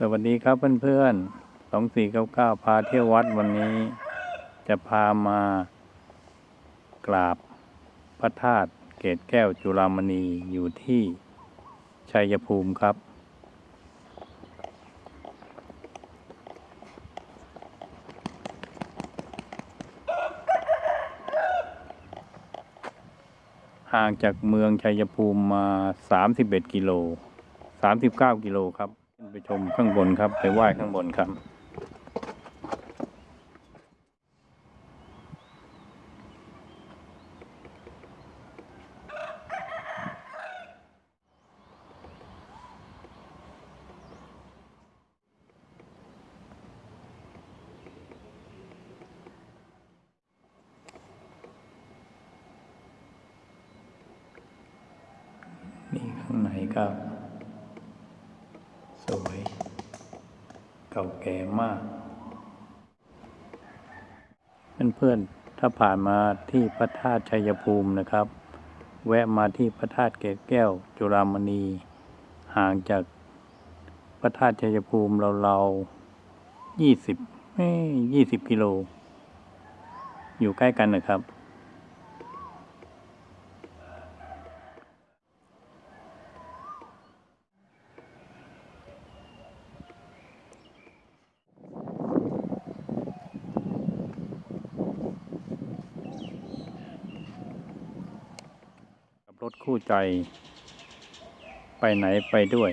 สวัสดีครับเพื่อนๆสองสี่เก้าเก้าพาเที่ยววัดวันนี้ จะพามากราบพระธาตุเกตแก้วจุฬามณีอยู่ที่ชัยภูมิครับ ห่างจากเมืองชัยภูมิมา 31 กิโล 39 กิโลครับ ไปชมข้างบนครับ ไปไหว้ข้างบนครับ นี่ข้างในก็สวย เก่าแก่มาก เพื่อนๆ ถ้าผ่านมาที่พระธาตุชัยภูมินะครับ แวะมาที่พระธาตุเกศแก้วจุฬามณี ห่างจากพระธาตุชัยภูมิเราๆยี่สิบยี่สิบกิโล อยู่ใกล้กันนะครับกับ รถคู่ใจ ไปไหนไปด้วย